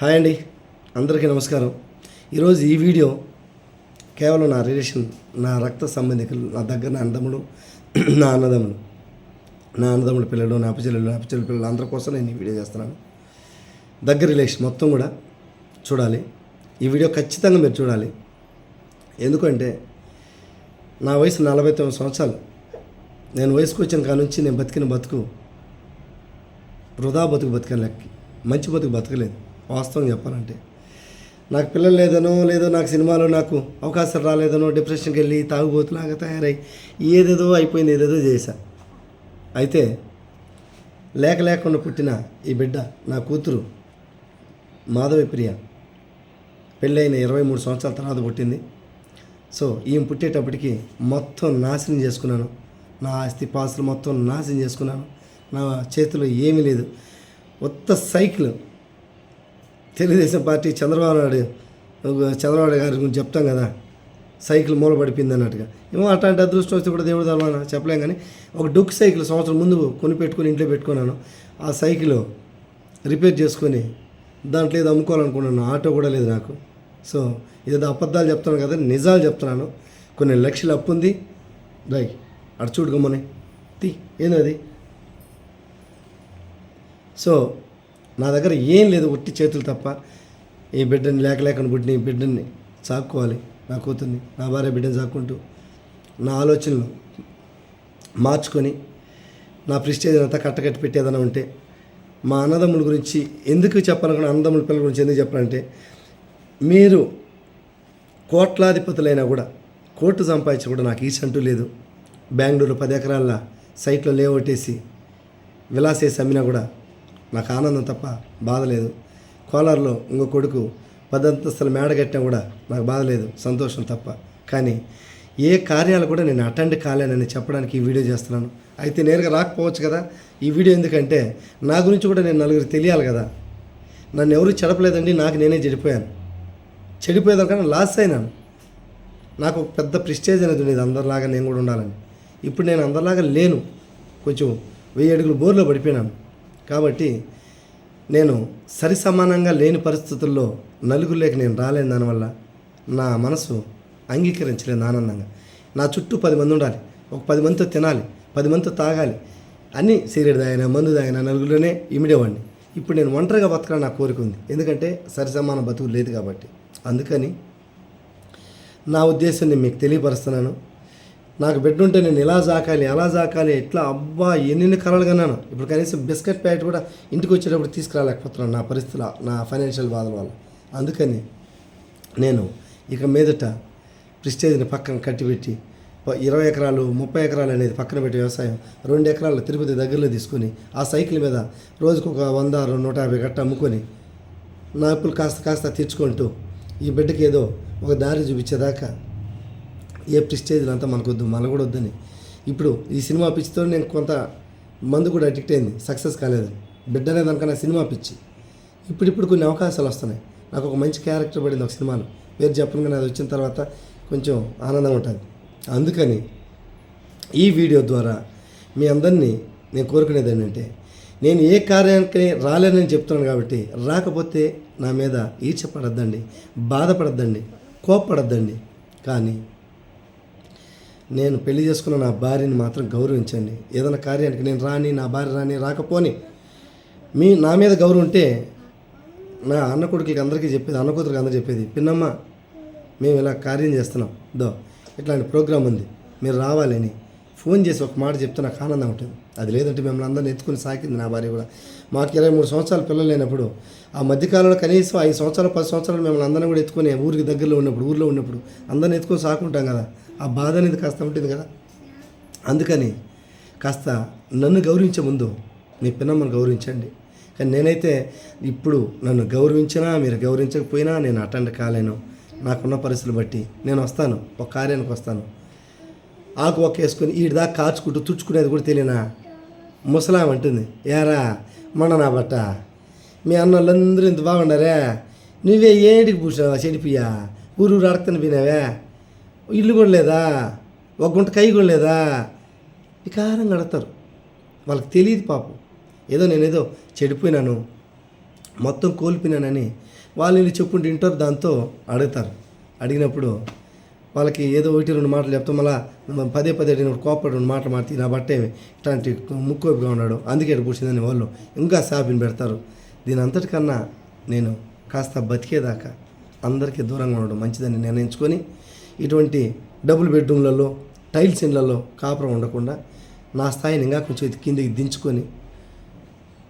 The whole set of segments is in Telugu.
హాయ్ అండి. అందరికీ నమస్కారం. ఈరోజు ఈ వీడియో కేవలం నా రిలేషన్ నా రక్త సంబంధికులు నా దగ్గర నా అన్నదమ్ముడు నా అన్నదమ్ముడు నా అన్నదమ్ముడు పిల్లలు నా అప్పచెల్లెలు నా అప్పచెల్లి పిల్లలు అందరి కోసం నేను ఈ వీడియో చేస్తున్నాను. దగ్గర రిలేషన్ మొత్తం కూడా చూడాలి. ఈ వీడియో ఖచ్చితంగా మీరు చూడాలి. ఎందుకంటే నా వయసు నలభై తొమ్మిది సంవత్సరాలు. నేను వయసుకు వచ్చిన కాడ నుంచి నేను బతికిన బతుకు వృధా బతుకు బతికాను లెక్క. మంచి బతుకు బతకలేదు. వాస్తవం చెప్పాలంటే. నాకు పిల్లలు లేదనో లేదో నాకు సినిమాలో నాకు అవకాశం రాలేదనో డిప్రెషన్కి వెళ్ళి తాగుబోతులాగా తయారై ఏదేదో అయిపోయింది ఏదేదో చేశా. అయితే లేక లేకుండా పుట్టిన ఈ బిడ్డ నా కూతురు మాధవి ప్రియ పెళ్ళైన ఇరవై మూడు సంవత్సరాల తర్వాత పుట్టింది. సో ఈమె పుట్టేటప్పటికి మొత్తం నాశనం చేసుకున్నాను. నా ఆస్తి పాసులు మొత్తం నాశనం చేసుకున్నాను. నా చేతిలో ఏమీ లేదు. ఉత్త సైకిల్ తెలుగుదేశం పార్టీ చంద్రబాబు నాయుడు చంద్రబాబు గారి గురించి చెప్తాం కదా. సైకిల్ మూల పడిపోయింది అన్నట్టుగా. ఏమో అట్లాంటి అదృష్టం వస్తే కూడా దేవుడు తలవాన చెప్పలేం కానీ ఒక డుక్ సైకిల్ సంవత్సరం ముందు కొని పెట్టుకుని ఇంట్లో పెట్టుకున్నాను. ఆ సైకిల్ రిపేర్ చేసుకొని దాంట్లో ఏదో అమ్ముకోవాలనుకున్నాను. ఆటో కూడా లేదు నాకు. సో ఇదేదో అబద్ధాలు చెప్తున్నాను కదా నిజాలు చెప్తున్నాను. కొన్ని లక్షలు అప్పు ఉంది. రై అటు చూడు గమ్మని. తీ ఏంది సో నా దగ్గర ఏం లేదు ఒట్టి చేతులు తప్ప. ఈ బిడ్డని లేక లేకుండా పుట్టిన ఈ బిడ్డని సాక్కోవాలి నా కూతుర్ని నా భార్య బిడ్డని సాక్కుంటూ నా ఆలోచనలు మార్చుకొని నా ప్రిస్టేజ్ అంతా కట్టకట్టి పెట్టి ఉంటే మా అన్నదమ్ముల గురించి ఎందుకు చెప్పాలనుకున్న అన్నదమ్ముల పిల్లల గురించి ఎందుకు చెప్పాలంటే మీరు కోట్లాధిపతులైనా కూడా కోర్టు సంపాదించి కూడా నాకు ఈసంటూ అంటూ లేదు. బెంగళూరు పది ఎకరాల సైట్లో లేవట్టేసి విలాసేసి అమ్మినా కూడా నాకు ఆనందం తప్ప బాధ లేదు. కోలార్లో ఇంకో కొడుకు పదంతస్తుల మేడ కట్టినా కూడా నాకు బాధ లేదు సంతోషం తప్ప. కానీ ఏ కార్యాలు కూడా నేను అటెండ్ కాలేనని చెప్పడానికి ఈ వీడియో చేస్తున్నాను. అయితే నేరుగా రాకపోవచ్చు కదా ఈ వీడియో ఎందుకంటే నా గురించి కూడా నేను నలుగురు తెలియాలి కదా. నన్ను ఎవరు చెడపలేదండి నాకు నేనే చెడిపోయాను. చెడిపోయేదానికన్నా లాస్ అయినాను. నాకు పెద్ద ప్రిస్టేజ్ అనేది ఉండేది అందరిలాగా నేను కూడా ఉండాలని. ఇప్పుడు నేను అందరిలాగా లేను. కొంచెం వెయ్యి అడుగులు బోర్లో పడిపోయినాను. కాబట్టి నేను సరి సమానంగా లేని పరిస్థితుల్లో నలుగురులేక నేను రాలేని దానివల్ల నా మనసు అంగీకరించలేదు ఆనందంగా. నా చుట్టూ పది మంది ఉండాలి. ఒక పది మందితో తినాలి. పది మందితో తాగాలి. అన్ని సిగరెట్ తాగిన మందు తాగిన నలుగురిలోనే ఇమిడేవాడిని. ఇప్పుడు నేను ఒంటరిగా బతకాలని నా కోరిక ఉంది. ఎందుకంటే సరి సమాన బతుకు లేదు కాబట్టి. అందుకని నా ఉద్దేశం నేను మీకు తెలియపరుస్తున్నాను. నాకు బిడ్డ ఉంటే నేను ఇలా జాకాలి అలా జాకాలి ఎట్లా? అబ్బా ఎన్ని కలలు కన్నాను. ఇప్పుడు కనీసం బిస్కెట్ ప్యాకెట్ కూడా ఇంటికి వచ్చేటప్పుడు తీసుకురాలేకపోతున్నాను నా పరిస్థితుల నా ఫైనాన్షియల్ బాధల వల్ల. అందుకని నేను ఇక మీదట ప్రిస్టేజ్ని పక్కన కట్టిపెట్టి ఇరవై ఎకరాలు ముప్పై ఎకరాలు అనేది పక్కన పెట్టి వ్యవసాయం రెండు ఎకరాలు తిరుపతి దగ్గరలో తీసుకొని ఆ సైకిల్ మీద రోజుకు ఒక వంద రెండు నూట యాభై గట్ట అమ్ముకొని నా అప్పులు కాస్త కాస్త తీర్చుకుంటూ ఈ బిడ్డకి ఏదో ఒక దారి చూపించేదాకా ఏ ప్రిస్టేజ్లు అంతా మనకొద్దు మన కూడా వద్దని ఇప్పుడు ఈ సినిమా పిచ్చితో నేను కొంత మందు కూడా అడిక్ట్ అయింది సక్సెస్ కాలేదు బిడ్డ అనేది దానికన్నా సినిమా పిచ్చి. ఇప్పుడిప్పుడు కొన్ని అవకాశాలు వస్తున్నాయి నాకు ఒక మంచి క్యారెక్టర్ పడింది ఒక సినిమాలో. పేరు చెప్పను అది వచ్చిన తర్వాత కొంచెం ఆనందం ఉంటుంది అందుకని ఈ వీడియో ద్వారా మీ అందరినీ నేను కోరుకునేది ఏంటంటే నేను ఏ కార్యానికి రాలేనని చెప్తున్నాను కాబట్టి రాకపోతే నా మీద ఈర్చపడద్దండి బాధపడద్దండి కోప్పడద్దండి. కానీ నేను పెళ్ళి చేసుకున్న నా భార్యని మాత్రం గౌరవించండి. ఏదైనా కార్యానికి నేను రాని నా భార్య రాని రాకపోని మీ నా మీద గౌరవం ఉంటే నా అన్న కొడుకులకి అందరికీ చెప్పేది అన్న కూతురికి అందరూ చెప్పేది పిన్నమ్మ మేము ఇలా కార్యం చేస్తున్నాం. దో ఇట్లాంటి ప్రోగ్రాం ఉంది. మీరు రావాలని. ఫోన్ చేసి ఒక మాట చెప్తే నాకు ఆనందం ఉంటుంది. అది లేదంటే మిమ్మల్ని అందరిని ఎత్తుకుని సాకింది నా భార్య కూడా. మాకు ఇరవై మూడు సంవత్సరాలు పిల్లలు లేనప్పుడు ఆ మధ్యకాలంలో కనీసం ఐదు సంవత్సరాలు పది సంవత్సరాలు మిమ్మల్ని అందరిని కూడా ఎత్తుకునే ఊరికి దగ్గరలో ఉన్నప్పుడు ఊర్లో ఉన్నప్పుడు అందరిని ఎత్తుకొని సాకుంటాం కదా. ఆ బాధ అనేది కాస్త ఉంటుంది కదా? అందుకని కాస్త నన్ను గౌరవించే ముందు మీ పిన్నమ్మను గౌరవించండి. కానీ నేనైతే ఇప్పుడు నన్ను గౌరవించినా మీరు గౌరవించకపోయినా నేను అటెండ్ కాలేను. నాకున్న పరిస్థితులు బట్టి నేను వస్తాను ఒక కార్యానికి వస్తాను. ఆకు ఒక్క వేసుకొని దాకా కాచుకుంటూ తుడుచుకునేది కూడా తెలియనా? ముసలాం అంటుంది. ఏరా మన నా బట్ట? మీ అన్నోళ్ళందరూ ఇంత బాగుండారే? నువ్వే ఏంటికి పూసావా చెడిపియా ఊరు ఊరు అడగతాను పోయినావే ఇల్లు కూడా లేదా? ఒక గుంట కై కూడా లేదా? వికారంగా అడతారు వాళ్ళకి తెలియదు పాపం. ఏదో నేనేదో చెడిపోయినాను మొత్తం కోల్పోయినానని వాళ్ళు వీళ్ళు చెప్పుంటే వింటారు దాంతో అడుగుతారు. అడిగినప్పుడు వాళ్ళకి ఏదో ఒకటి రెండు మాటలు చెప్తాం మళ్ళా పదే పదే అడిగినప్పుడు కోపడి రెండు మాటలు మాట్లాడి నా బట్టే ఇట్లాంటి ముక్కోపిగా ఉన్నాడు. అందుకే ఇటు వాళ్ళు ఇంకా షాపింగ్ పెడతారు. దీని అంతటికన్నా నేను కాస్త బతికేదాకా అందరికీ దూరంగా ఉండడం మంచిదని నిర్ణయించుకొని ఇటువంటి డబుల్ బెడ్రూమ్లలో టైల్స్ ఇండ్లలో కాపురం ఉండకుండా నా స్థాయిని ఇంకా కొంచెం కిందికి దించుకొని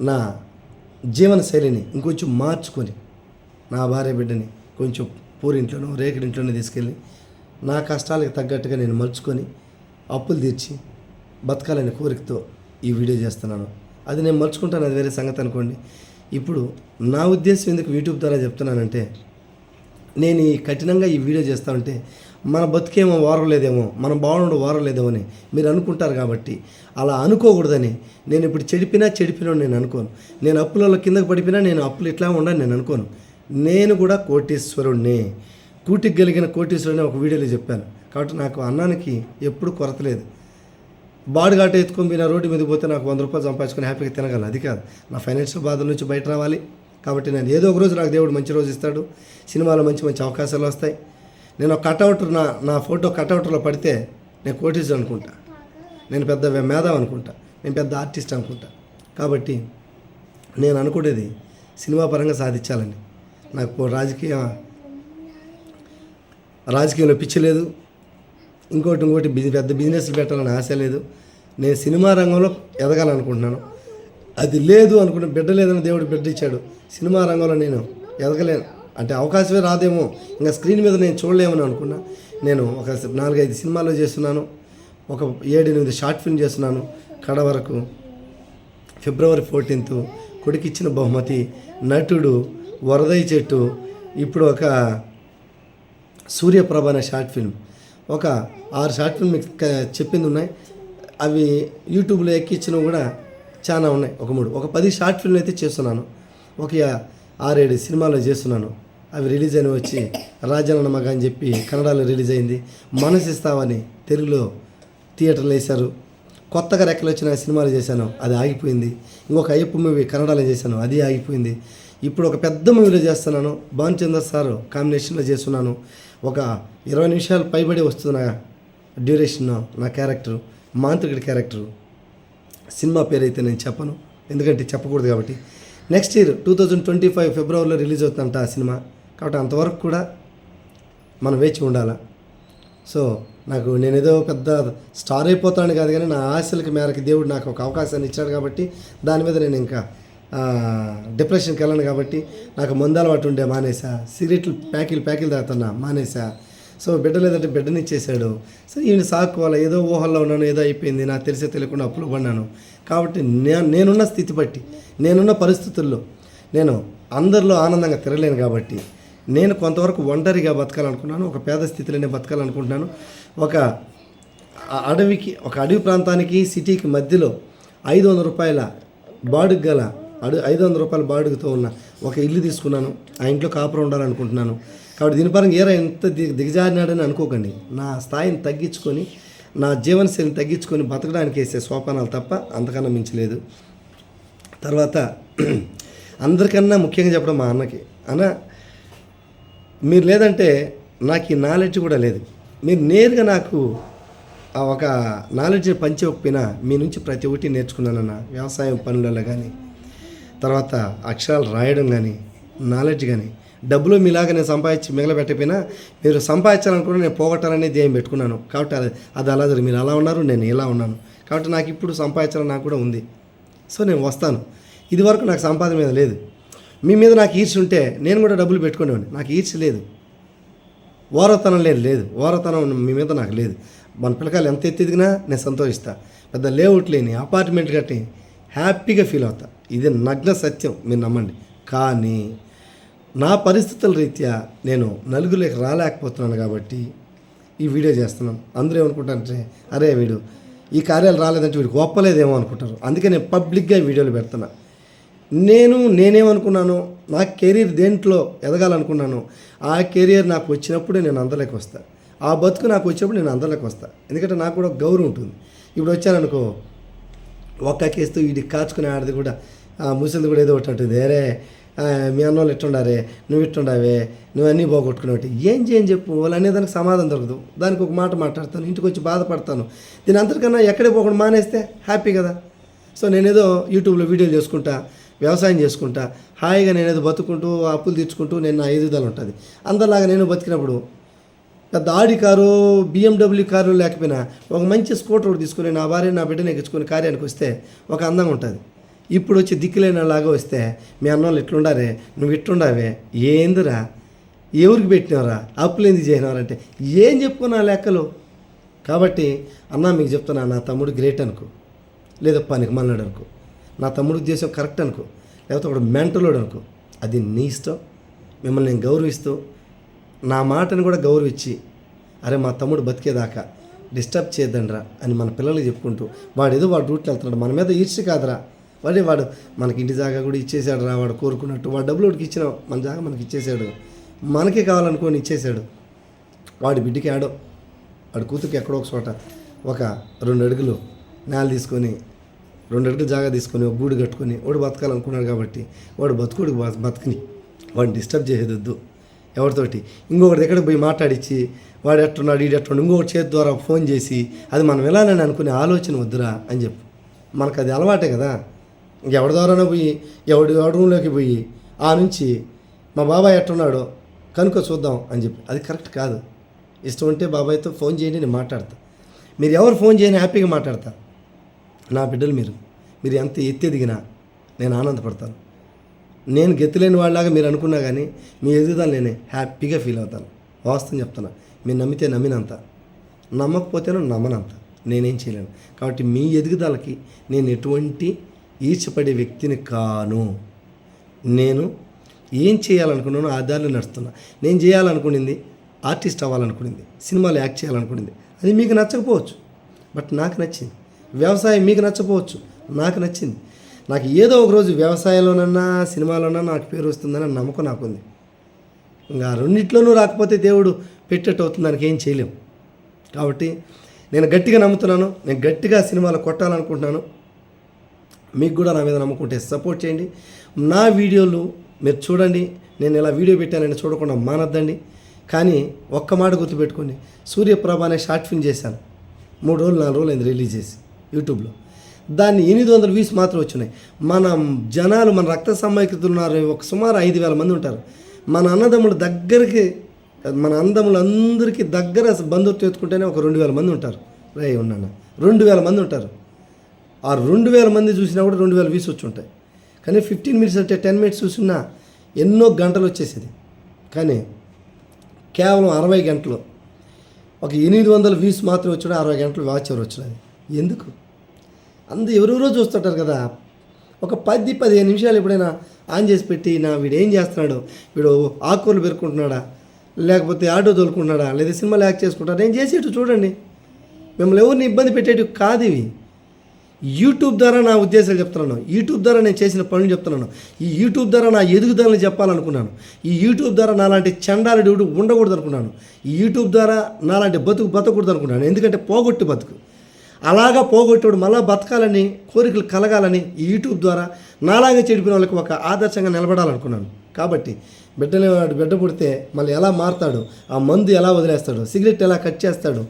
నా జీవన శైలిని ఇంకొంచెం మార్చుకొని నా భార్య బిడ్డని కొంచెం పూరింట్లోనో రేకుడింట్లోనో తీసుకెళ్ళి నా కష్టాలకు తగ్గట్టుగా నేను మలుచుకొని అప్పులు తీర్చి బతకాలనే కోరికతో ఈ వీడియో చేస్తున్నాను. అది నేను మలుచుకుంటాను అది వేరే సంగతి అనుకోండి. ఇప్పుడు నా ఉద్దేశం ఎందుకు యూట్యూబ్ ద్వారా చెప్తున్నానంటే నేను ఈ కఠినంగా ఈ వీడియో చేస్తా ఉంటే మన బతుకేమో వారలేదేమో మన బాగుండు వారలేదేమో అని మీరు అనుకుంటారు కాబట్టి అలా అనుకోకూడదని నేను ఇప్పుడు చెడిపినా చెడిపినా నేను అనుకోను. నేను అప్పులలో కిందకు పడిపోయినా నేను అప్పులు ఇట్లా ఉండని నేను అనుకోను. నేను కూడా కోటీశ్వరుణ్ణి. కూటికి గలిగిన కోటీశ్వరుని ఒక వీడియోలో చెప్పాను. కాబట్టి నాకు అన్నానికి ఎప్పుడు కొరత లేదు. బాడుగాట ఎత్తుకొని పోయిన రోడ్డు మీద పోతే నాకు వంద రూపాయలు సంపాదించుకొని హ్యాపీగా తినగలను. అది కాదు. నా ఫైనాన్షియల్ బాధల నుంచి బయట రావాలి. కాబట్టి నేను ఏదో ఒక రోజు నాకు దేవుడు మంచి రోజు ఇస్తాడు. సినిమాలో మంచి మంచి అవకాశాలు వస్తాయి. నేను ఒక కటౌట్ నా నా ఫోటో కటౌట్లో పడితే నేను కోటీసు అనుకుంటా. నేను పెద్ద మేధావ్ అనుకుంటా. నేను పెద్ద ఆర్టిస్ట్ అనుకుంటా. కాబట్టి నేను అనుకునేది సినిమా పరంగా సాధించాలని. నాకు రాజకీయ రాజకీయంలో పిచ్చి లేదు. ఇంకోటి ఇంకోటి బిజీ పెద్ద బిజినెస్లు పెట్టాలని ఆశ లేదు. నేను సినిమా రంగంలో ఎదగాలనుకుంటున్నాను. అది లేదు అనుకుంటే బిడ్డ లేదని దేవుడు బిడ్డ ఇచ్చాడు. సినిమా రంగంలో నేను ఎదగలేను. అంటే అవకాశమే రాదేమో. ఇంకా స్క్రీన్ మీద నేను చూడలేమని అనుకున్నా. నేను ఒక నాలుగైదు సినిమాలు చేస్తున్నాను. ఒక ఏడు ఎనిమిది షార్ట్ ఫిల్మ్ చేస్తున్నాను. కడ వరకు ఫిబ్రవరి ఫోర్టీన్త్ కొడుకిచ్చిన బహుమతి నటుడు వరదై చెట్టు ఇప్పుడు ఒక సూర్యప్రభ అనే షార్ట్ ఫిల్మ్. ఒక ఆరు షార్ట్ ఫిల్మ్ చెప్పింది ఉన్నాయి. అవి యూట్యూబ్లో ఎక్కించినవి కూడా చాలా ఉన్నాయి. ఒక మూడు ఒక పది షార్ట్ ఫిల్మ్ అయితే చేస్తున్నాను. ఒక ఆరేడు సినిమాలు చేస్తున్నాను. అవి రిలీజ్ అయిన వచ్చి రాజానన్న మగ అని చెప్పి కన్నడలో రిలీజ్ అయింది. మనసిస్తావని తెలుగులో థియేటర్లు వేశారు. కొత్తగా రెక్కలు వచ్చిన సినిమాలు చేశాను. అది ఆగిపోయింది. ఇంకొక అయ్యప్ప మూవీ కన్నడలో చేశాను. అది ఆగిపోయింది. ఇప్పుడు ఒక పెద్ద మూవీలో చేస్తున్నాను. భానుచంద్ర సార్ కాంబినేషన్లో చేస్తున్నాను. ఒక ఇరవై నిమిషాలు పైబడి వస్తుంది నా డ్యూరేషన్ నా క్యారెక్టర్ మాంత్రికుడి క్యారెక్టర్. సినిమా పేరు అయితే నేను చెప్పను. ఎందుకంటే చెప్పకూడదు కాబట్టి. Next year two thousand twenty five ఫిబ్రవరిలో రిలీజ్ అవుతుందంట ఆ సినిమా. కాబట్టి అంతవరకు కూడా మనం వేచి ఉండాలి? సో నాకు నేనేదో పెద్ద స్టార్ అయిపోతాను కాదు కానీ నా ఆశలకి మేరకు దేవుడు నాకు ఒక అవకాశాన్ని ఇచ్చాడు కాబట్టి దాని మీద నేను ఇంకా డిప్రెషన్కి వెళ్ళను కాబట్టి నాకు మందు అలవాటు ఉండే మానేసా. సిగరెట్లు ప్యాకిల్ ప్యాకిల్ తాగుతున్నా మానేసా. సో బిడ్డ లేదంటే బిడ్డని ఇచ్చేసాడు సరే ఈయన సాకుకోవాలి ఏదో ఊహల్లో ఉన్నాను ఏదో అయిపోయింది. నాకు తెలిసే తెలియకుండా అప్పులు పడినాను. కాబట్టి నేను నేనున్న స్థితి బట్టి నేనున్న పరిస్థితుల్లో నేను అందరిలో ఆనందంగా తిరగలేను కాబట్టి నేను కొంతవరకు ఒంటరిగా బతకాలనుకున్నాను ఒక పేద స్థితిలోనే బతకాలనుకుంటున్నాను. ఒక అడవికి ఒక అడవి ప్రాంతానికి సిటీకి మధ్యలో ఐదు వందల రూపాయల బాడుగు గల అడు ఐదు వందల రూపాయల బాడుగుతో ఉన్న ఒక ఇల్లు తీసుకున్నాను. ఆ ఇంట్లో కాపురం ఉండాలనుకుంటున్నాను. కాబట్టి దీని పరంగా ఏరా ఎంత దిగ దిగజారినాడని అనుకోకండి. నా స్థాయిని తగ్గించుకొని నా జీవనశైలిని తగ్గించుకొని బతకడానికి వేసే సోపానాలు తప్ప అంతకన్నా మించలేదు తర్వాత అందరికన్నా ముఖ్యంగా చెప్పడం మా అన్నకి. అన్న మీరు లేదంటే నాకు ఈ నాలెడ్జ్ కూడా లేదు. మీరు నేరుగా నాకు ఆ ఒక నాలెడ్జ్ని పంచకపోయినా మీ నుంచి ప్రతి ఒక్కటి నేర్చుకున్నానన్న వ్యవసాయం పనులలో కానీ తర్వాత అక్షరాలు రాయడం కానీ నాలెడ్జ్ కానీ డబ్బులు మీలాగా నేను సంపాదించి మిగలబెట్టకపోయినా మీరు సంపాదించాలనుకుంటే నేను పోగొట్టాలనే ధ్యేయం పెట్టుకున్నాను. కాబట్టి అది అది అలా జరిగింది మీరు అలా ఉన్నారు నేను ఇలా ఉన్నాను. కాబట్టి నాకు ఇప్పుడు సంపాదించాలని నాకు కూడా ఉంది. సో నేను వస్తాను. ఇది వరకు నాకు సంపాదన మీద లేదు. మీ మీద నాకు ఈర్చి ఉంటే నేను కూడా డబ్బులు పెట్టుకునేవాడిని. నాకు ఈర్చి లేదు. ఓరతనం లేదు లేదు. ఓరతనం మీ మీద నాకు లేదు. మన పిల్లకాయలు ఎంత ఎత్తి ఎదిగినా నేను సంతోషిస్తా. పెద్ద లేఅవుట్ లేని అపార్ట్మెంట్ కట్టి హ్యాపీగా ఫీల్ అవుతా. ఇది నగ్న సత్యం మీరు నమ్మండి. కానీ నా పరిస్థితుల రీత్యా నేను నలుగురికి రాలేకపోతున్నాను కాబట్టి ఈ వీడియో చేస్తున్నాను అందరూ ఏమనుకుంటారంటే అరే వీడు ఈ కార్యాలు రాలేదంటే వీడికి ఒప్పలేదేమో అనుకుంటారు. అందుకే నేను పబ్లిక్గా ఈ వీడియోలు పెడుతున్నా. నేను నేనేమనుకున్నాను నా కెరీర్ దేంట్లో ఎదగాలనుకున్నాను ఆ కెరీర్ నాకు వచ్చినప్పుడే నేను అందరిలోకి వస్తాను ఆ బతుకు నాకు వచ్చినప్పుడు నేను అందరిలోకి వస్తా. ఎందుకంటే నాకు కూడా గౌరవం ఉంటుంది. ఇప్పుడు వచ్చాననుకో ఒక్క కేసుతో వీడికి కాచుకునే ఆడది కూడా ముసలిది కూడా ఏదో ఒకటి ఉంటుంది వేరే మీ అన్నోళ్ళు ఇట్టుండారే నువ్వు ఇట్టుండావే నువ్వు అన్నీ బాగొట్టుకునేవి ఏం చేయని చెప్పు? వాళ్ళు అనే దానికి సమాధానం దొరకదు. దానికి ఒక మాట మాట్లాడతాను ఇంటికి వచ్చి బాధపడతాను. దీని అంతకన్నా ఎక్కడే పోకుండా మానేస్తే హ్యాపీ కదా. సో నేనేదో యూట్యూబ్లో వీడియోలు చేసుకుంటా వ్యవసాయం చేసుకుంటా హాయిగా నేను ఏదో బతుకుంటూ అప్పులు తీర్చుకుంటూ నేను నా ఎదుగుదల ఉంటుంది. అందరిలాగా నేను బతికినప్పుడు పెద్ద ఆడి కారు బిఎండబ్ల్యూ కారు లేకపోయినా ఒక మంచి స్కూటర్ ఒకటి తీసుకుని నా భార్య నా బిడ్డని ఎక్కించుకుని కార్యానికి వస్తే ఒక అందంగా ఉంటుంది. ఇప్పుడు వచ్చి దిక్కులేనలాగా వస్తే మీ అన్నోళ్ళు ఎట్లుండారే నువ్వు ఇట్లుండావే ఏందిరా ఎవరికి పెట్టినవరా అప్పులు ఎందుకు చేసినవారంటే ఏం చెప్పుకున్నా లెక్కలు. కాబట్టి అన్న మీకు చెప్తున్నా నా తమ్ముడు గ్రేట్ అనుకో లేదా పనికి మన్నాడు అనుకో. నా తమ్ముడు ఉద్దేశం కరెక్ట్ అనుకో. లేకపోతే ఒకడు మెంటలోడు అనుకో. అది నీ ఇష్టం. మిమ్మల్ని నేను గౌరవిస్తూ నా మాటను కూడా గౌరవించి అరే మా తమ్ముడు బతికేదాకా డిస్టర్బ్ చేయొద్దండ్రా అని మన పిల్లలకి చెప్పుకుంటూ వాడు ఏదో వాడు రూట్లో వెళ్తున్నాడు మన మీద ఈర్చి కాదురా. వాడే వాడు మనకి ఇంటి జాగా కూడా ఇచ్చేసాడు రా వాడు కోరుకున్నట్టు. వాడు డబ్బులు వాడికి ఇచ్చిన మన జాగా మనకి ఇచ్చేసాడు. మనకే కావాలనుకోని ఇచ్చేసాడు. వాడి బిడ్డకి ఆడో వాడి కూతురికి ఎక్కడో ఒక చోట ఒక రెండు అడుగులు నేల తీసుకొని రెండు జాగా తీసుకొని ఒక గూడు కట్టుకొని వాడు బతకాలనుకున్నాడు కాబట్టి వాడు బతుకుడు బతకని. వాడిని డిస్టర్బ్ చేసేదొద్దు. ఎవరితోటి? ఇంకొకటి దగ్గర పోయి మాట్లాడించి వాడు ఎట్టున్నాడు ఈడు ఎట్టున్నాడు ఇంకొకటి చేతి ద్వారా ఫోన్ చేసి అది మనం వెళ్ళాలని అనుకునే ఆలోచన వద్దురా అని చెప్పు. మనకు అది అలవాటే కదా. ఎవరి ద్వారా పోయి ఎవడి ఎవడి రూమ్లోకి పోయి ఆ నుంచి మా బాబాయ్ ఎట్టున్నాడో కనుక చూద్దాం అని చెప్పి. అది కరెక్ట్ కాదు. ఇష్టం ఉంటే బాబాయ్తో ఫోన్ చేయండి నేను మాట్లాడతా. మీరు ఎవరు ఫోన్ చేయని హ్యాపీగా మాట్లాడతా? నా బిడ్డలు మీరు. మీరు ఎంత ఎత్తి ఎదిగినా నేను ఆనందపడతాను. నేను గెత్తులేని వాళ్ళలాగా మీరు అనుకున్నా కానీ మీ ఎదుగుదల నేనే హ్యాపీగా ఫీల్ అవుతాను. వాస్తవం చెప్తున్నా. మీరు నమ్మితే నమ్మినంత. నమ్మకపోతేనో నమ్మనంత. నేనేం చేయలేను. కాబట్టి మీ ఎదుగుదలకి నేను ఎటువంటి ఈర్చపడే వ్యక్తిని కాను. నేను ఏం చేయాలనుకున్నానో ఆ దారిలో నడుస్తున్నా. నేను చేయాలనుకునింది ఆర్టిస్ట్ అవ్వాలనుకునింది. సినిమాలు యాక్ట్ చేయాలనుకునింది. అది మీకు నచ్చకపోవచ్చు. బట్ నాకు నచ్చింది. వ్యవసాయం మీకు నచ్చపోవచ్చు. నాకు నచ్చింది. నాకు ఏదో ఒక రోజు వ్యవసాయంలోనన్నా సినిమాలోనన్నా నాకు పేరు వస్తుందని నమ్మకం నాకుంది. ఇంకా రెండిట్లోనూ రాకపోతే దేవుడు పెట్టేట్టు అవుతుంది. దానికి ఏం చేయలేము కాబట్టి నేను గట్టిగా నమ్ముతున్నాను. నేను గట్టిగా సినిమాలు కొట్టాలనుకుంటున్నాను. మీకు కూడా నా మీద నమ్ముకుంటే సపోర్ట్ చేయండి. నా వీడియోలు మీరు చూడండి. నేను ఇలా వీడియో పెట్టానని చూడకుండా మానద్దండి. కానీ ఒక్క మాట గుర్తుపెట్టుకోండి. సూర్యప్రభ అనే షార్ట్ ఫిల్మ్ చేశాను. మూడు రోజులు నాలుగు రోజులు అయింది రిలీజ్ చేసి. యూట్యూబ్లో. దాన్ని ఎనిమిది వందల వ్యూస్ మాత్రం వచ్చినాయి. మన జనాలు మన రక్త సమైక్యతలు ఉన్నారు ఒక సుమారు ఐదు వేల మంది ఉంటారు. మన అన్నదమ్ముల దగ్గరికి మన అందములందరికీ దగ్గర బంధుత్వం ఎత్తుకుంటేనే ఒక రెండు వేల మంది ఉంటారు. రే ఉన్నాను రెండు వేల మంది ఉంటారు. ఆ రెండు వేల మంది చూసినా కూడా రెండు వేల వ్యూస్ వచ్చి ఉంటాయి కానీ ఫిఫ్టీన్ మినిట్స్ అంటే టెన్ మినిట్స్ చూసినా ఎన్నో గంటలు వచ్చేసేది. కానీ కేవలం అరవై గంటలు. ఒక ఎనిమిది వందల వ్యూస్ మాత్రం వచ్చినా అరవై గంటలు వాచ్ అవర్ వచ్చినది ఎందుకు? అందు ఎవరెవరో చూస్తుంటారు కదా. ఒక పది పదిహేను నిమిషాలు ఎప్పుడైనా ఆన్ చేసి పెట్టి నా వీడు ఏం చేస్తున్నాడు? వీడు ఆకుకూరలు పెరుకుంటున్నాడా లేకపోతే ఆటో తోలుకుంటున్నాడా? లేదా సినిమాలు యాక్ట్ చేసుకుంటాడా నేను చేసేట్టు చూడండి. మిమ్మల్ని ఎవరిని ఇబ్బంది పెట్టేటివి కాదు ఇవి. యూట్యూబ్ ద్వారా నా ఉద్దేశాలు చెప్తున్నాను. యూట్యూబ్ ద్వారా నేను చేసిన పనులు చెప్తున్నాను. ఈ యూట్యూబ్ ద్వారా నా ఎదుగుదలని చెప్పాలనుకున్నాను. ఈ యూట్యూబ్ ద్వారా నాలాంటి చండాల ఉండకూడదు అనుకున్నాను ఈ యూట్యూబ్ ద్వారా నాలాంటి బతుకు బతకూడదు అనుకున్నాను ఎందుకంటే పోగొట్టు బతుకు. అలాగా పోగొట్టేవాడు మళ్ళా బతకాలని కోరికలు కలగాలని ఈ యూట్యూబ్ ద్వారా నాలాగా చెడిపోయిన వాళ్ళకి ఒక ఆదర్శంగా నిలబడాలనుకున్నాను. కాబట్టి బిడ్డలే వాడు బిడ్డ పుడితే మళ్ళీ ఎలా మారుతాడు? ఆ మందు ఎలా వదిలేస్తాడు? సిగరెట్ ఎలా కట్ చేస్తాడు?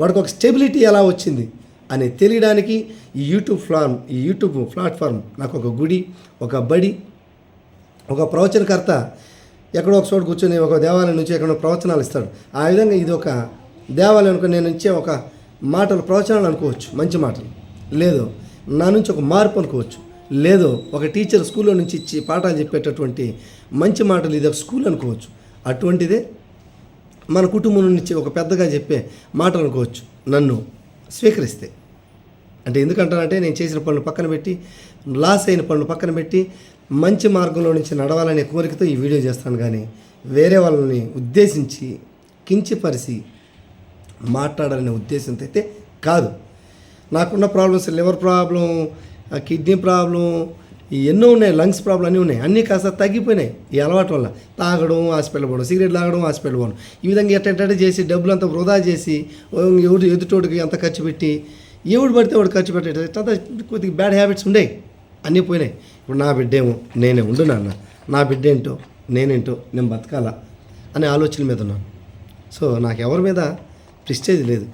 వాడికి ఒక స్టెబిలిటీ ఎలా వచ్చింది? అని తెలియడానికి ఈ యూట్యూబ్ ఫ్లామ్ ఈ యూట్యూబ్ ప్లాట్ఫామ్ నాకు ఒక గుడి ఒక బడి ఒక ప్రవచనకర్త ఎక్కడో ఒక చోట కూర్చొని ఒక దేవాలయం నుంచి ఎక్కడో ప్రవచనాలు ఇస్తాడు. ఆ విధంగా ఇది ఒక దేవాలయం అనుకో నేను ఇచ్చే ఒక మాటలు ప్రవచనాలు అనుకోవచ్చు మంచి మాటలు. లేదు నా నుంచి ఒక మార్పు అనుకోవచ్చు. లేదు ఒక టీచర్ స్కూల్లో నుంచి ఇచ్చి పాఠాలు చెప్పేటటువంటి మంచి మాటలు ఇది ఒక స్కూల్ అనుకోవచ్చు. అటువంటిదే మన కుటుంబం నుంచి ఒక పెద్దగా చెప్పే మాట అనుకోవచ్చు. నన్ను స్వీకరిస్తే. అంటే ఎందుకంటానంటే నేను చేసిన పనులు పక్కన పెట్టి లాస్ అయిన పనులు పక్కన పెట్టి మంచి మార్గంలో నుంచి నడవాలనే కోరికతో ఈ వీడియో చేస్తాను. కానీ వేరే వాళ్ళని ఉద్దేశించి కించిపరిచి మాట్లాడాలనే ఉద్దేశంతో అయితే కాదు. నాకున్న problems liver problem kidney problem ఈ ఎన్నో ఉన్నాయి. లంగ్స్ ప్రాబ్లం అన్నీ ఉన్నాయి. అన్నీ కాస్త తగ్గిపోయినాయి ఈ అలవాటు వల్ల. తాగడం హాస్పిటల్ పోవడం సిగరెట్ తాగడం హాస్పిటల్ పోవడం. ఈ విధంగా ఎట్టంటే చేసి డబ్బులు అంతా వృధా చేసి ఎవరు ఎదుటోడికి అంత ఖర్చు పెట్టి ఎవడు పడితే వాడు ఖర్చు పెట్టేట. కొద్దిగా బ్యాడ్ హ్యాబిట్స్ ఉండేవి అన్నీ పోయినాయి. ఇప్పుడు నా బిడ్డేమో నేనే ఉండు నాన్న. నా బిడ్డ ఏంటో నేనేంటో నేను బతకాలా అనే ఆలోచన మీద ఉన్నాను. సో నాకు ఎవరి మీద ప్రిస్టేజ్ లేదు.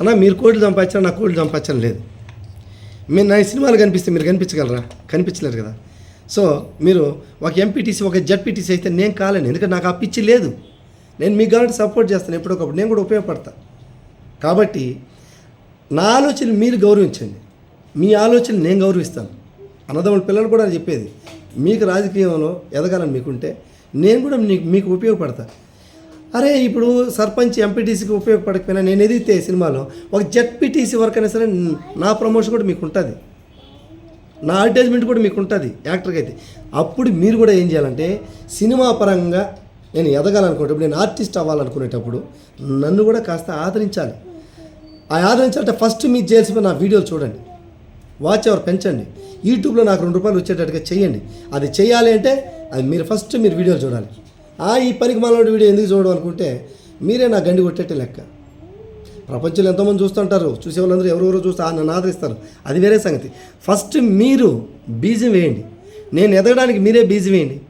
అన్నా మీరు కోట్లు సంపాదించారు నా కోట్లు సంపాదించడం లేదు. మీరు నా సినిమాలు కనిపిస్తే మీరు కనిపించగలరా? కనిపించలేరు కదా. సో మీరు ఒక ఎంపీటీసీ ఒక జడ్పీటీసీ అయితే నేను కాలేను. ఎందుకంటే నాకు ఆ పిచ్చి లేదు. నేను మీకు కాబట్టి సపోర్ట్ చేస్తాను ఎప్పుడొకప్పుడు నేను కూడా ఉపయోగపడతా. కాబట్టి నా ఆలోచన మీరు గౌరవించండి. మీ ఆలోచన నేను గౌరవిస్తాను. అన్నదమ్ముల పిల్లలు కూడా చెప్పేది మీకు రాజకీయంలో ఎదగాలని మీకుంటే నేను కూడా మీకు మీకు ఉపయోగపడతా. అరే ఇప్పుడు సర్పంచ్ ఎంపీటీసీకి ఉపయోగపడకపోయినా నేను ఎదిగితే సినిమాలో ఒక జెడ్పీటీసీ వర్క్ అయినా సరే నా ప్రమోషన్ కూడా మీకు ఉంటుంది నా అడ్వర్టైజ్మెంట్ కూడా మీకు ఉంటుంది యాక్టర్కి అయితే. అప్పుడు మీరు కూడా ఏం చేయాలంటే సినిమా పరంగా నేను ఎదగాలనుకునేటప్పుడు నేను ఆర్టిస్ట్ అవ్వాలనుకునేటప్పుడు నన్ను కూడా కాస్త ఆదరించాలి. ఆ ఆదరించాలంటే ఫస్ట్ మీరు చేయాల్సిన నా వీడియోలు చూడండి. వాచ్ అవర్ పెంచండి. యూట్యూబ్లో నాకు రెండు రూపాయలు వచ్చేటట్టుగా చేయండి అది చేయాలి అంటే అది మీరు ఫస్ట్ మీరు వీడియోలు చూడాలి. ఆ ఈ పనికి మాలోడి వీడియో ఎందుకు చూడడం అనుకుంటే మీరే నా గండి కొట్టేట్టే లెక్క. ప్రపంచంలో ఎంతోమంది చూస్తుంటారు చూసే వాళ్ళందరూ ఎవరెవరో చూస్తే ఆ నన్ను ఆదరిస్తారు. అది వేరే సంగతి. ఫస్ట్ మీరు బీజం వేయండి. నేను ఎదగడానికి మీరే బీజం వేయండి.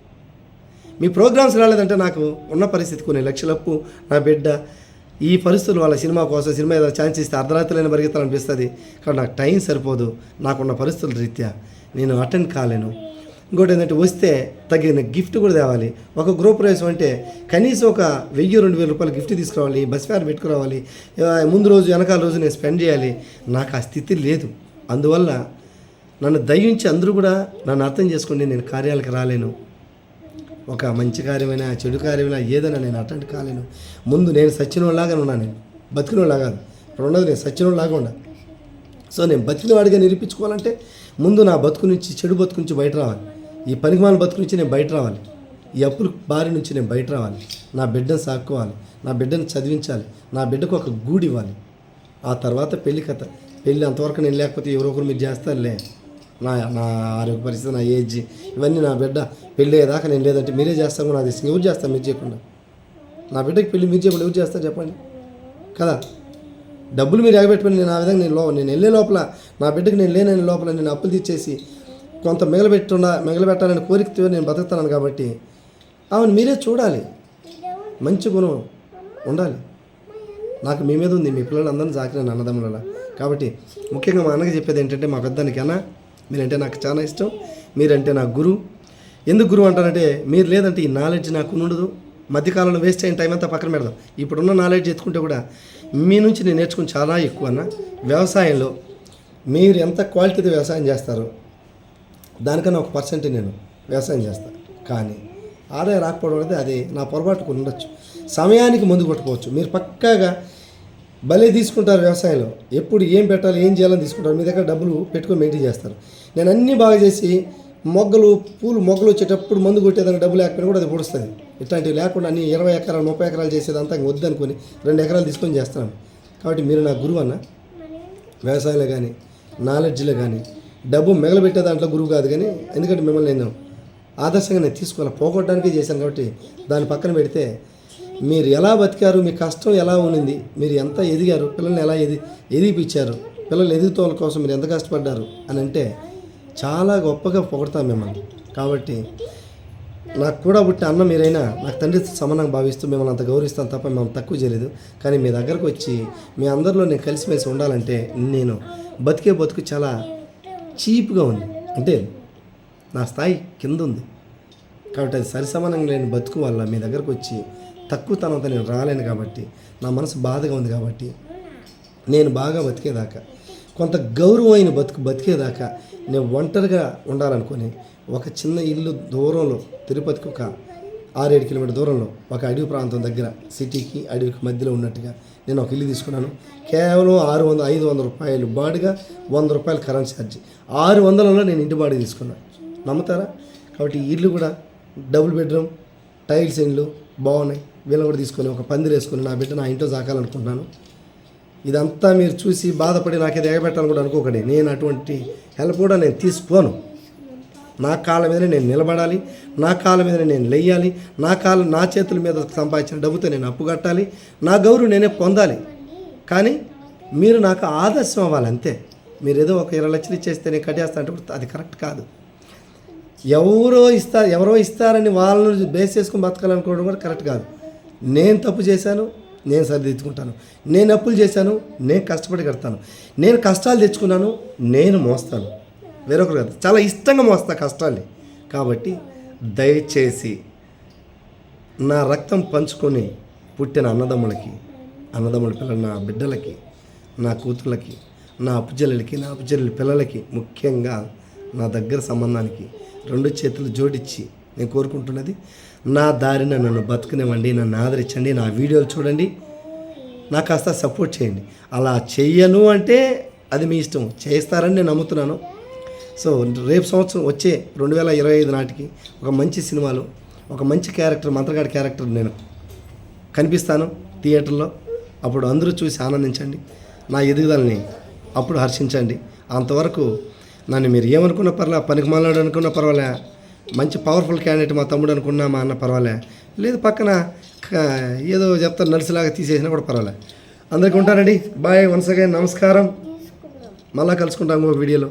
మీ ప్రోగ్రామ్స్ రాలేదంటే నాకు ఉన్న పరిస్థితి కొన్ని లక్షలప్పు నా బిడ్డ. ఈ పరిస్థితులు వాళ్ళ సినిమా కోసం సినిమా ఏదైనా ఛాన్స్ ఇస్తే అర్ధరాత్రులైన పరిగెత్తాలనిపిస్తుంది. కానీ నాకు టైం సరిపోదు. నాకున్న పరిస్థితుల రీత్యా నేను అటెండ్ కాలేను. ఇంకోటి ఏంటంటే వస్తే తగిన గిఫ్ట్ కూడా తేవాలి. ఒక గ్రూప్ ప్రవేశం అంటే కనీసం ఒక వెయ్యి రెండు వేల రూపాయలు గిఫ్ట్ తీసుకురావాలి బస్ ఫేర్ పెట్టుకురావాలి ముందు రోజు వెనకాల రోజు నేను స్పెండ్ చేయాలి. నాకు ఆ స్థితి లేదు. అందువల్ల నన్ను దయించి అందరూ కూడా నన్ను అర్థం చేసుకోండి నేను కార్యాలకు రాలేను. ఒక మంచి కార్యమైనా చెడు కార్యమైనా ఏదైనా నేను అటెండ్ కాలేను. ముందు నేను సచ్చినోళ్ళలాగా ఉన్నాను నేను. బతికినోళ్ళలాగా రెండోది నేను సచ్చినోళ్ళలాగా ఉన్నా సో నేను బతికినవాడిగా నిరూపించుకోవాలంటే ముందు నా బతుకు నుంచి చెడు బతుకు నుంచి బయట రావాలి. ఈ పనికిమాల బతుకు నుంచి నేను బయట రావాలి. ఈ అప్పుల బారి నుంచి నేను బయట రావాలి. నా బిడ్డను సాక్కోవాలి. నా బిడ్డను చదివించాలి. నా బిడ్డకు ఒక గూడు ఇవ్వాలి. ఆ తర్వాత పెళ్ళి కథ. పెళ్ళి అంతవరకు నేను లేకపోతే ఎవరో ఒకరు మీరు చేస్తారులే. నా నా ఆరోగ్య పరిస్థితి నా ఏజ్ ఇవన్నీ నా బిడ్డ పెళ్ళి అయ్యేదాకా నేను లేదంటే మీరే చేస్తాను కూడా తెలిసి ఎవరు చేస్తాను మీరు చేయకుండా? నా బిడ్డకి పెళ్ళి మీరు చేయకుండా ఎవరు చేస్తారు చెప్పండి. కదా? డబ్బులు మీరు ఎగబెట్టుకుని నేను ఆ విధంగా నేను లో నేను వెళ్ళే లోపల నా బిడ్డకి నేను లేనని లోపల నేను అప్పులు తీర్చేసి కొంత మిగలబెట్టుండ మిగలబెట్టాలని కోరికతో నేను బతుకుతున్నాను కాబట్టి అవును మీరే చూడాలి. మంచి గుణం ఉండాలి. నాకు మీ మీద ఉంది. మీ పిల్లలందరినీ సాకిన అన్నదమ్ముల కాబట్టి ముఖ్యంగా మా అన్నకి చెప్పేది ఏంటంటే మా పెద్దానికైనా అన్న మీరంటే నాకు చాలా ఇష్టం. మీరంటే నా గురువు. ఎందుకు గురువు అంటారంటే మీరు లేదంటే ఈ నాలెడ్జ్ నాకు ఉండదు. మధ్యకాలంలో వేస్ట్ అయిన టైం అంతా పక్కన పెడదాం. ఇప్పుడున్న నాలెడ్జ్ ఎత్తుకుంటే కూడా మీ నుంచి నేను నేర్చుకుని చాలా ఎక్కువ అన్న. వ్యవసాయంలో మీరు ఎంత క్వాలిటీతో వ్యవసాయం చేస్తారో దానికన్నా ఒక పర్సెంట్ నేను వ్యవసాయం చేస్తాను కానీ ఆదాయం రాకపోవడం అనేది అది నా పొరపాటు కొన్ని ఉండొచ్చు. సమయానికి ముందు కొట్టుకోవచ్చు. మీరు పక్కాగా భలే తీసుకుంటారు వ్యవసాయంలో. ఎప్పుడు ఏం పెట్టాలి ఏం చేయాలని తీసుకుంటారు. మీ దగ్గర డబ్బులు పెట్టుకొని మెయింటైన్ చేస్తారు. నేను అన్నీ బాగా చేసి మొగ్గలు పూలు మొగ్గలు వచ్చేటప్పుడు మందు కొట్టేదానికి డబ్బులు లేకపోయినా కూడా అది పొడుస్తుంది ఇట్లాంటివి లేకుండా అన్ని ఇరవై ఎకరాలు ముప్పై ఎకరాలు చేసేదంతా ఇంక వద్దనుకొని రెండు ఎకరాలు తీసుకొని చేస్తాను. కాబట్టి మీరు నా గురువు అన్న వ్యవసాయంలో కానీ నాలెడ్జ్లో కానీ డబ్బు మిగలబెట్టే దాంట్లో గురువు కాదు కానీ ఎందుకంటే మిమ్మల్ని నేను ఆదర్శంగా నేను తీసుకోవాలి పోగొట్టడానికే చేశాను కాబట్టి దాని పక్కన పెడితే మీరు ఎలా బతికారు మీ కష్టం ఎలా ఉన్నింది మీరు ఎంత ఎదిగారు పిల్లల్ని ఎలా ఎది ఎదిగిపించారు పిల్లలు ఎదుగుతోల కోసం మీరు ఎంత కష్టపడ్డారు అని అంటే చాలా గొప్పగా పొగడతాం మిమ్మల్ని. కాబట్టి నాకు కూడా పుట్టిన అన్న మీరైనా నాకు తండ్రి సమానంగా భావిస్తూ మిమ్మల్ని అంత గౌరవిస్తాను తప్ప మిమ్మల్ని తక్కువ చేయలేదు. కానీ మీ దగ్గరకు వచ్చి మీ అందరిలో నేను కలిసిమెలిసి ఉండాలంటే నేను బతికే బతుకు చాలా చీప్గా ఉంది. అంటే నా స్థాయి కింద ఉంది కాబట్టి అది సరిసమానంగా లేని బతుకు వల్ల మీ దగ్గరకు వచ్చి తక్కువతనంతో నేను రాలేను కాబట్టి నా మనసు బాధగా ఉంది కాబట్టి నేను బాగా బతికేదాకా కొంత గౌరవమైన బతుకు బతికేదాకా నేను ఒంటరిగా ఉండాలనుకొని ఒక చిన్న ఇల్లు దూరంలో తిరుపతికి ఒక ఆరేడు కిలోమీటర్ దూరంలో ఒక అడవి ప్రాంతం దగ్గర సిటీకి అడవికి మధ్యలో ఉన్నట్టుగా నేను ఒక ఇల్లు తీసుకున్నాను. కేవలం ఆరు వందల ఐదు వందల రూపాయలు బాడుగా వంద రూపాయలు కరెంట్ ఛార్జ్ ఆరు వందలలో నేను ఇంటి బాడుగ తీసుకున్నాను నమ్ముతారా? కాబట్టి ఈ ఇల్లు కూడా డబుల్ బెడ్రూమ్ టైల్స్ ఇండ్లు బాగున్నాయి. వీళ్ళని కూడా తీసుకొని ఒక పందిరి వేసుకొని నా బిడ్డ నా ఇంట్లో సాకాలనుకుంటున్నాను ఇదంతా మీరు చూసి బాధపడి నాకేదో ఎగబెట్టాలని కూడా అనుకోకండి. నేను అటువంటి హెల్ప్ కూడా నేను తీసుకోను. నా కాళ్ళ మీద నేను నిలబడాలి నా కాళ్ళ మీదనే నేను లెయ్యాలి నా కాళ్ళ నా చేతుల మీద సంపాదించిన డబ్బుతో నేను అప్పు కట్టాలి నా గౌరవం నేనే పొందాలి. కానీ మీరు నాకు ఆదర్శం అవ్వాలి అంతే. మీరు ఏదో ఒక ఇరవై లక్షలు ఇచ్చేస్తే నేను కట్టేస్తా అంటే కూడా అది కరెక్ట్ కాదు. ఎవరో ఇస్తారు ఎవరో ఇస్తారని వాళ్ళని బేస్ చేసుకుని బతకాలనుకోవడం కూడా కరెక్ట్ కాదు. నేను తప్పు చేశాను నేను సరిదిద్దుకుంటాను. నేను అప్పులు చేశాను నేను కష్టపడి కడతాను. నేను కష్టాలు తెచ్చుకున్నాను నేను మోస్తాను. వేరొకరు కాదు. చాలా ఇష్టంగా మోస్తా కష్టాల్ని. కాబట్టి దయచేసి నా రక్తం పంచుకొని పుట్టిన అన్నదమ్ములకి అన్నదమ్ముల పిల్లల నా బిడ్డలకి నా కూతుళ్ళకి నా అప్పుజల్లెలకి నా అప్పుజల్లెల పిల్లలకి ముఖ్యంగా నా దగ్గర సంబంధానికి రెండు చేతులు జోడించి నేను కోరుకుంటున్నది నా దారిన నన్ను బతుకునివ్వండి నన్ను ఆదరించండి నా వీడియోలు చూడండి నాకు కాస్త సపోర్ట్ చేయండి. అలా చెయ్యను అంటే అది మీ ఇష్టం. చేస్తారని నేను నమ్ముతున్నాను. సో రేపు సంవత్సరం వచ్చే రెండు వేల ఇరవై ఐదు నాటికి ఒక మంచి సినిమాలు ఒక మంచి క్యారెక్టర్ మంత్రగాడి క్యారెక్టర్ నేను కనిపిస్తాను థియేటర్లో. అప్పుడు అందరూ చూసి ఆనందించండి. నా ఎదుగుదలని అప్పుడు హర్షించండి. అంతవరకు నన్ను మీరు ఏమనుకున్నా పర్లే పనికి మాలాడు అనుకున్నా పర్వాలే మంచి పవర్ఫుల్ క్యాండిడేట్ మా తమ్ముడు అనుకున్నా మా అన్న పర్వాలే లేదు పక్కన ఏదో చెప్తారు నర్సులాగా తీసేసినా కూడా పర్వాలే. అందరికీ ఉంటానండి. Bye once again. నమస్కారం. మళ్ళా కలుసుకుంటాము వీడియోలో.